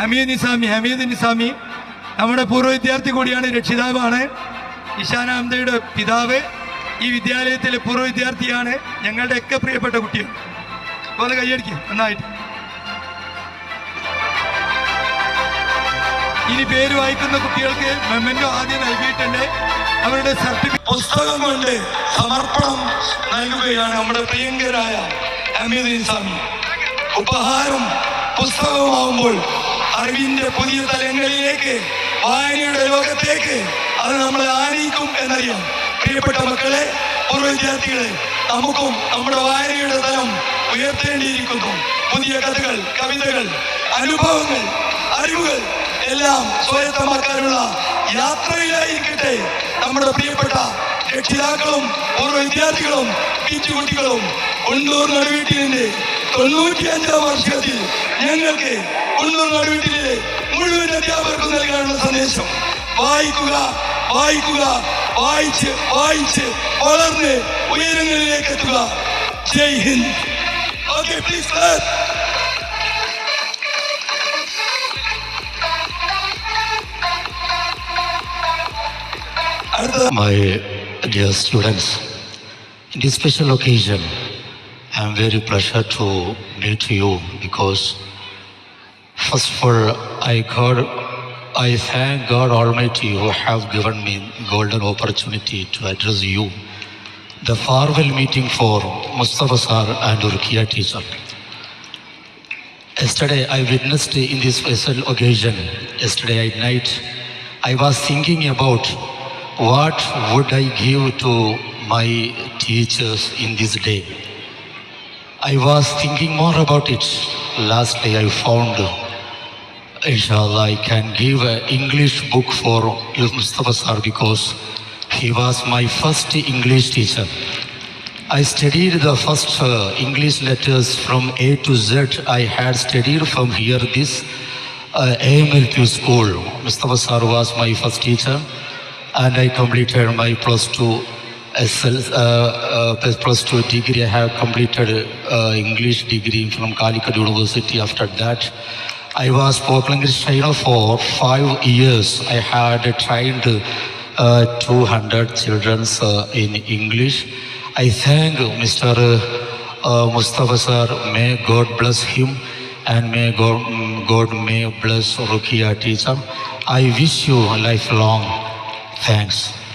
ഹമീദ് നിസാമി ഹമീദ് നിസാമി. നമ്മുടെ പൂർവ വിദ്യാർത്ഥി കൂടിയാണ് രക്ഷിതാവാണ്. ഇഷാന അഹമ്മദയുടെ പിതാവ്. ഈ വിദ്യാലയത്തിലെ പൂർവ വിദ്യാർത്ഥിയാണ് ഞങ്ങളുടെ ഒക്കെ പ്രിയപ്പെട്ട കുട്ടിയാണ് പോലെ കൈയടിക്കും നന്നായിട്ട്. ഇനി പേര് വായിക്കുന്ന കുട്ടികൾക്ക് മെമ്മന്റോ ആദ്യം നൽകിയിട്ടുണ്ട്. അവരുടെ സർട്ടിഫിക്കറ്റ് പുസ്തകം കൊണ്ട് സമർപ്പണം നൽകുകയാണ് നമ്മുടെ പ്രിയങ്കരായ അമീദ് നിസാമി. ഉപഹാരം പുസ്തകമാവുമ്പോൾ അറിവിന്റെ പുതിയ തലങ്ങളിലേക്ക് വായനയുടെ ലോകത്തേക്ക് അത് നമ്മൾ ആനയിക്കും എന്നറിയാം. പ്രിയപ്പെട്ട മക്കളെ പൂർവ വിദ്യാർത്ഥികളെ നമുക്കും നമ്മുടെ വായനയുടെ തലം ഉയർത്തേണ്ടിയിരിക്കുന്നു. പുതിയ കഥകൾ കവിതകൾ അനുഭവങ്ങൾ അറിവുകൾ എല്ലാം സ്വായത്തമാക്കാനുള്ള യാത്രയിലായിരിക്കട്ടെ നമ്മുടെ പ്രിയപ്പെട്ട രക്ഷിതാക്കളും പൂർവ വിദ്യാർത്ഥികളും കുട്ടികളും ഉണ്ടൂർ നടുവീട്ടിലിന്റെ തൊണ്ണൂറ്റിയഞ്ചാം വർഷത്തിൽ ഞങ്ങൾക്ക് ഉള്ളൂർ നടുവീട്ടിലെ മുഴുവൻ അധ്യാപകർക്കും നൽകാനുള്ള സന്ദേശം. വായിക്കുക വായിക്കുക വായിച്ച് വായിച്ച് വളർന്ന് ഉയരങ്ങളിലേക്ക് എത്തുക. ജയ് ഹിന്ദ്. ഓക്കെ പ്ലീസ് അടുത്ത My dear students, in this special occasion, I am very pleasure to meet you because first of all, I God, I thank God Almighty who have given me golden opportunity to address you. The farewell meeting for Mustafa Sir and Rukia teacher. Yesterday, I witnessed in this special occasion, yesterday at night, I was thinking about what would I give to my teachers in this day. I was thinking more about it. Lastly, I found, inshallah, I can give an English book for Mustafa Sir because he was my first English teacher. I studied the first uh, English letters from A to Z. I had studied from here this uh, AMLP school. Mustafa Sir was my first teacher, and I completed my plus two Uh, uh, plus two degree. I have completed uh, English degree from Calicut University. After that, I was spoken English trainer for five years. I had trained uh, 200 children uh, in English. I thank Mr. Uh, Mustafa sir. May God bless him and may God, God may bless Rukia teacher. I wish you a lifelong thanks.